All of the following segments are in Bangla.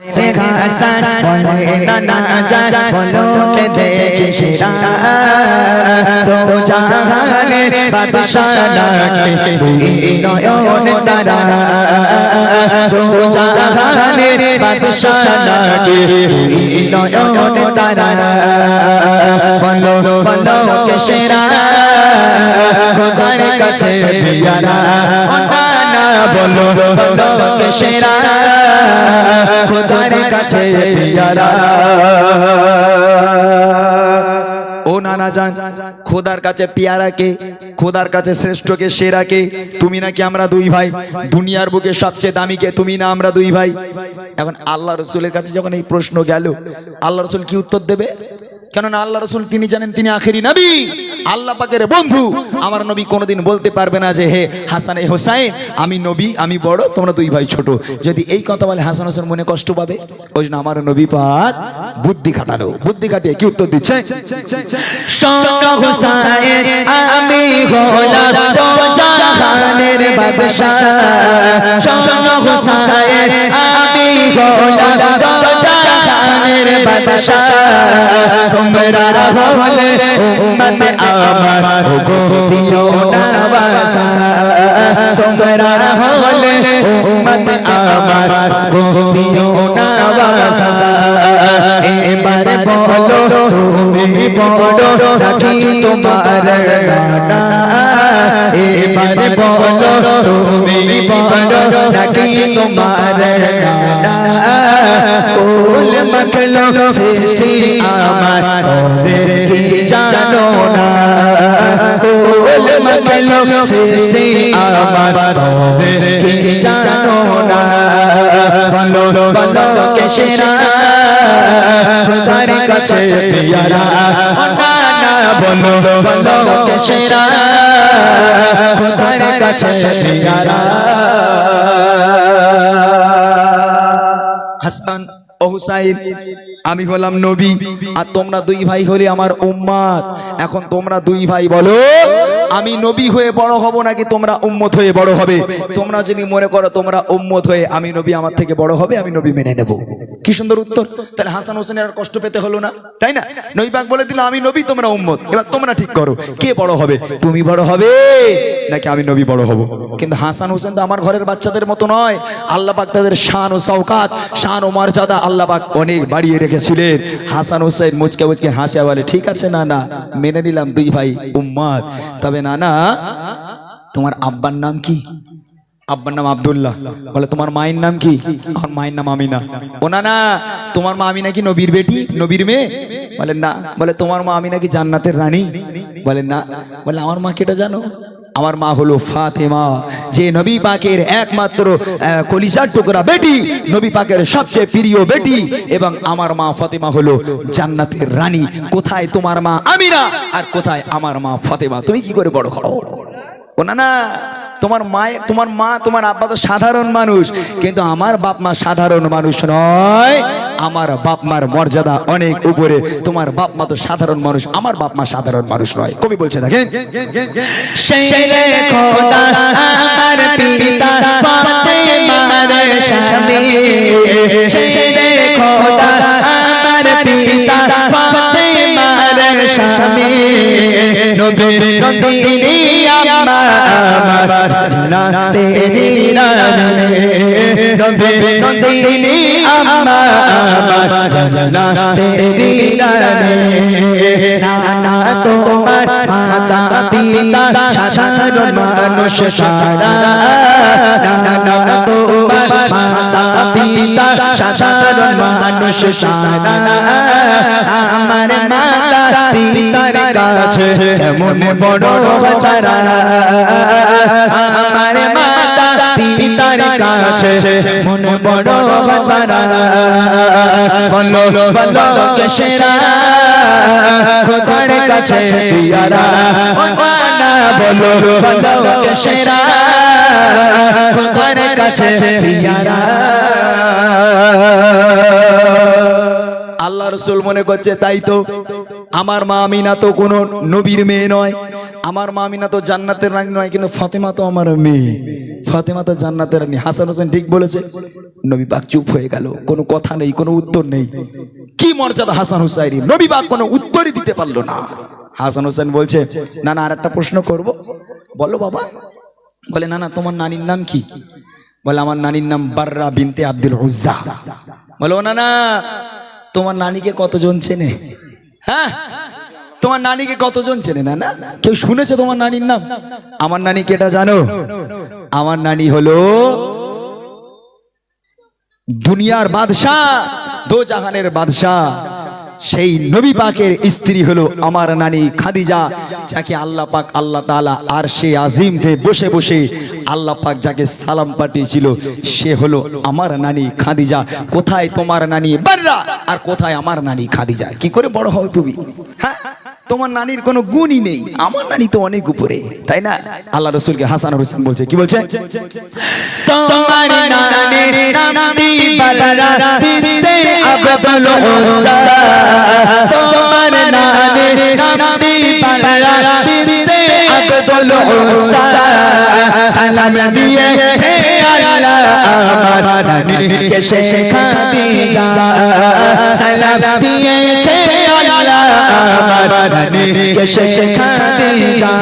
হাসান বলে না না যান বলো কে দেখে সেরা তো জাহানের বাদশাহ দুই নয়ন তারা তো জাহানের বাদশাহ দুই নয়ন তারা বলো বলো সেরা খোদার কাছে পিয়ারা ও না না বলো বলো সেরা খোদার কাছে পিয়ারা। ও নানা জান খোদার কাছে পেয়ারাকে খোদার কাছে শ্রেষ্ঠকে সেরাকে তুমি নাকি আমরা দুই ভাই? দুনিয়ার বুকে সবচেয়ে দামিকে তুমি না আমরা দুই ভাই? এখন আল্লাহ রসুলের কাছে যখন এই প্রশ্ন গেল আল্লাহ রসুল কি উত্তর দেবে? কেননা আল্লাহ রসুল তিনি জানেন তিনি আখেরি নবী। আল্লাহ পাকের বন্ধু। আমার নবী কোনোদিন বলতে পারবে না যে, হে হাসান এ হোসাইন, আমি নবী, আমি বড়, তোমরা দুই ভাই ছোট। যদি এই কথা বলে হাসান হোসেন মনে কষ্ট পাবে? ওই জন্য আমার নবী পাক বুদ্ধি খাটানো বুদ্ধি খাটিয়ে কি উত্তর দিচ্ছে? আমি তোমরা হলে উম্মত আমার গো প্রিয় নওয়াসা তোমরা হলে উম্মত আমার গো প্রিয় নওয়াসা এবার বলো তুমি বলো রাখি তোমার নানা সৃষ্টি আমার কি জানো না। বলো বলো কে সেরা কাছে পিয়ারা। বলো বলো কে সেরা কাছে পিয়ারা। হাসান ও হুসাইন, আমি হলাম নবী, আর তোমরা দুই ভাই হলে আমার উম্মাদ। এখন তোমরা দুই ভাই বলো। আমি নবী হয়ে বড় হব নাকি তোমরা উম্মত হয়ে বড় হবে? তোমরা যদি মনে করো তোমরা উম্মত হয়ে আমি নবী আমার থেকে বড় হবে, আমি নবী মেনে নেব। কি সুন্দর উত্তর? তাহলে হাসান হোসেনের আর কষ্ট পেতে হলো না? তাই না? নবীবাগ বলে দিল, আমি নবী, তোমরা উম্মত। এবার তোমরা ঠিক করো, কে বড় হবে? তুমি বড় হবে নাকি আমি নবী বড় হব? কিন্তু হাসান হোসেন তো আমার ঘরের বাচ্চাদের মতো নয়। আল্লাহ পাক তাদের শান ও সৌকাত শান ও মর্যাদা আল্লাহ পাক অনেক বাড়িয়ে রেখেছিলেন। হাসান হোসেন মুচকে মুচকে হাসে বলে, ঠিক আছে, না না, মেনে নিলাম দুই ভাই উম্মাদ। তবে না না। তোমার আব্বার নাম কি? আব্বার নাম আবদুল্লাহ। বলে, তোমার মায়ের নাম কি? আমার মায়ের নাম আমিনা। ও, না না। তোমার মা আমিনা কি নবীর বেটি, নবীর মেয়ে? বলে, না। বলে, তোমার মা আমিনা কি জান্নাতের রানী? বলে, না। বলে, আমার মা কেটা জানো? আমার মা হলো ফাতেমা। যে নবী পাকের একমাত্র কলিজার টুকরা বেটি, নবী পাকের সবচেয়ে প্রিয় বেটি এবং আমার মা ফাতেমা হলো জান্নাতের রানী। কোথায় তোমার মা আমিরা আর কোথায় আমার মা ফাতেমা? তুমি কি করে বড় করো ও না না তোমার মায়ে, তোমার মা, তোমার আব্বা তো সাধারণ মানুষ, কিন্তু আমার বাপ মা সাধারণ মানুষ নয়। আমার বাপ মার মর্যাদা অনেক উপরে, তোমার বাপ মা তো সাধারণ মানুষ, আমার বাপ মা সাধারণ মানুষ নয়। কবি বলছে, দেখেন। সেই খোদা নবীর নদীনি আম্মা আমার জান্নাতেরি নবীর নদীনি আম্মা আমার জান্নাতেরি নানা তোমার মাতা পিতা সাধারণ মানুষ সারা নানা তোমার মাতা পিতা সাধারণ মানুষ সারা আমার মাতা পিতার কাছে এমন বড় তারা আমার মাতা পিতার কাছে মন বড় তারা বলো বলো খোদার কাছে পিয়ারা। ও বলো বলো খোদার কাছে পিয়ারা। আল্লাহ রসুল মনে করছে তাই তো আমার মা আমিনা তো কোনো নবীর মেয়ে নয়। আমার মা আমিনা তো জান্নাতের রানী নয়, কিন্তু ফাতেমা তো আমার মেয়ে। ফাতেমা তো জান্নাতের রানী। হাসান হোসেন ঠিক বলেছে, নবী পাক চুপ হয়ে গেল, কোনো কথা নেই, কোনো উত্তর নেই। কি মর্যাদা হাসান হুসাইনি নবী পাক কোনো উত্তরই দিতে পারল না। হাসান হোসেন বলছে, না না আর একটা প্রশ্ন করব। বলো বাবা। বলে, না না, তোমার নানির নাম কি? বলে, আমার নানির নাম বাররা বিনতে আব্দুল উজ্জা। বলে না না, তোমার নানিকে কতজন চেনে? হ্যাঁ? তোমার নানিকে কতজন চেনে না না? কেউ শুনেছে তোমার নানির নাম? আমার নানি কেটা জানো? আমার নানি হলো দুনিয়ার বাদশাহ দো জাহানের বাদশাহ। সেই নবী পাকের স্ত্রী হলো আমার নানি খাদিজা, যাকে আল্লাহ পাক আল্লাহ তাআলা আর সে আজিম তে বসে বসে আল্লাহ পাক যাকে সালাম পাঠিয়েছিল, সে হলো আমার নানি খাদিজা। কোথায় তোমার নানি? বাররা। আর কোথায় আমার নানি খাদিজা? কি করে বড় হও তুমি? হ্যাঁ? তোমার নানির কোনো গুণই নেই। আমার নানি তো অনেক উপরে, তাই না? আল্লাহ রসুলকে হাসান হোসেন বলছে, কি বলছে? সালাম আল্লাহ। আমার নানিকে শেখা দিজা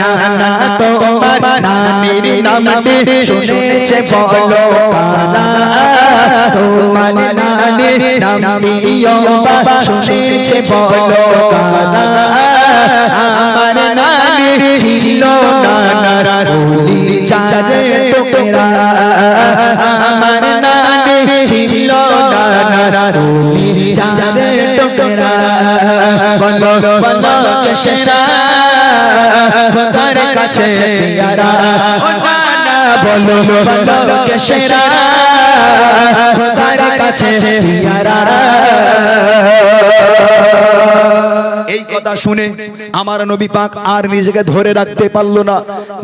নানা তোমার নানির নামটি শুনেছে বলো তোমার নানির বাবা শুনেছে বলো আমার নানি ছিল নানার বলি চারে টোকেরা। আমার নানি ছিল নানার বলি চারে টোকেরা। বলো বলো কেশরা খোদার কাছে নানা বলো বলো খোদার কাছে এই কথা শুনে আমার নবী পাক আর নিজেকে ধরে রাখতে পারল না।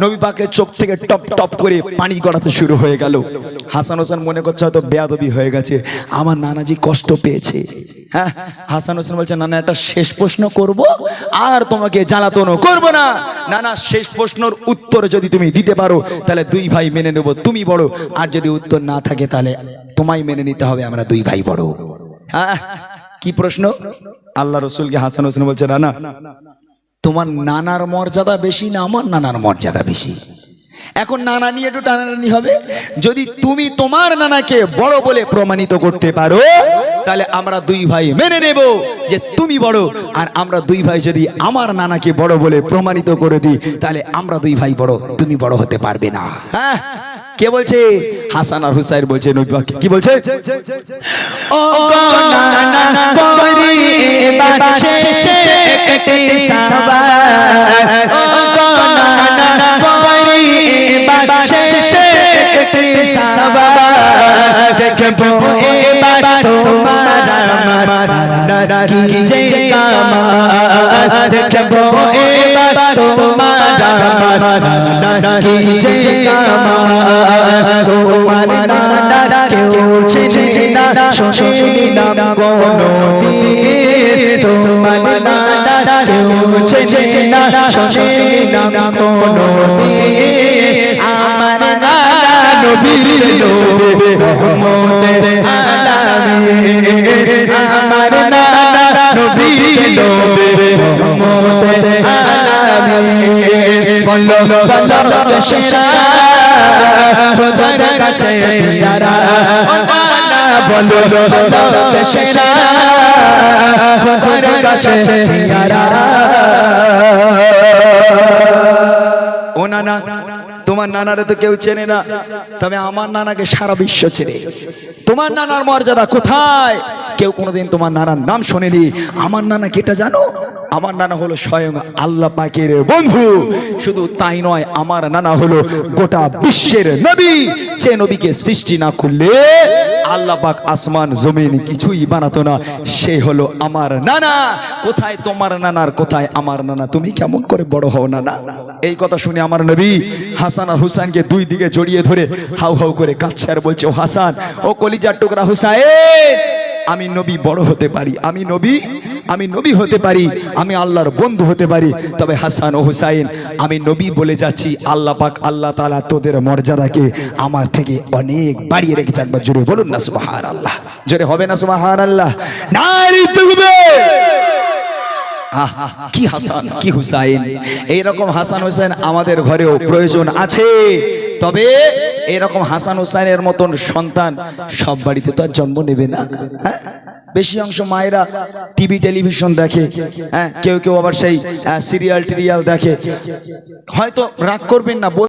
নবী পাকের চোখ থেকে টপ টপ করে পানি গড়াতে শুরু হয়ে গেল। হাসান হোসেন মনে করছে হয়তো বেয়াদবি হয়ে গেছে। আমার নানাজি কষ্ট পেয়েছে। হ্যাঁ হাসান হোসেন বলছে, নানা, একটা শেষ প্রশ্ন করব? আর তোমাকে জ্বালাতনও করব না। নানা, শেষ প্রশ্নর উত্তর যদি তুমি দিতে পারো, তাহলে দুই ভাই মেনে নেব। তুমি বড়, আর যদি উত্তর না থাকে, তাহলে তোমায় মেনে নিতে হবে, আমরা দুই ভাই বড়। হ্যাঁ কি প্রশ্ন? আল্লাহ রসুলকে হাসান হোসেন বলছে রানা তোমার নানার মর্যাদা বেশি না আমার নানার মর্যাদা বেশি। এখন নানা নিয়ে একটু টানাটানি হবে। যদি তুমি তোমার নানাকে বড় বলে প্রমাণিত করতে পারো, তাহলে আমরা দুই ভাই মেনে নেব যে তুমি বড়। আর আমরা দুই ভাই যদি আমার নানাকে বড় বলে প্রমাণিত করে দিই, তাহলে আমরা দুই ভাই বড়। তুমি বড় হতে পারবে না। হ্যাঁ? কে বলছে? হাসান আর হুসাইন বলছে নবীকে কি বলছে? ও নানা করি শেষে একটি সাবার। ও নানা করি শেষে একটি সাবার। দেখব এবার তোমার আমার কি যে কামা দেখব এবার তোমার আমার কি যে কামা তোমার নানা কেউ চেনে না শোনেনি নাম কোনো তোমার নানা কেউ চেনে না শোনেনি নাম কোনো আমার নানা নবীর নবী রহমতের আলামিন আমার নানা নবীর নবী রহমতের আলামিন বলো বলো কেশরা বলো খোদার কাছে পিয়ারা ও নানা তোমার নানারে তো কেউ চেনে না তবে আমার নানাকে সারা বিশ্ব চেনে। তোমার নানার মর্যাদা কোথায়? কেউ কোনোদিন তোমার নানার নাম শোনেনি। আমার নানা কেটা জানো? আমার নানা হলো স্বয়ং আল্লাহ পাকের বন্ধু। শুধু তাই নয়, আমার নানা হলো গোটা বিশ্বের নবী। যে নবীকে সৃষ্টি না করলে আল্লাহ পাক আসমান, জমিন কিছুই বানাতো না। সে হলো আমার নানা। কোথায় তোমার নানার কোথায় আমার নানা? তুমি কেমন করে বড় হও নানা? এই কথা শুনে আমার নবী হাসান আর হুসাইনকে দুই দিকে জড়িয়ে ধরে হাউ হাউ করে কাঁদছে আর বলছে, ও হাসান, ও কলিজার টুকরা হুসাইন, আমি নবী বড় হতে পারি, আমি নবী আমি নবী হতে পারি আমি আল্লাহর বন্ধু হতে পারি। তবে হাসান ও হুসাইন আমি নবী বলে যাচ্ছি আল্লাহ পাক আল্লাহ তালা তোদের মর্যাদাকে আমার থেকে অনেক বাড়িয়ে রেখেছে। একবার জোরে বলুন না সুবাহান আল্লাহ জোরে হবে না সুবাহান আল্লাহ নারী আহ, কি হাসান, কি হুসাইন? এইরকম হাসান হুসাইন আমাদের ঘরেও প্রয়োজন আছে। তবে এরকম হাসান হুসাইনের মতন সন্তান সব বাড়িতে তো আর জন্ম নেবে না। হ্যাঁ? বেশি অংশ মায়েরা টিভি, টেলিভিশন দেখে। হ্যাঁ? কেউ কেউ আবার সেই সিরিয়াল, টিরিয়াল দেখে। হয়তো রাগ করবেন না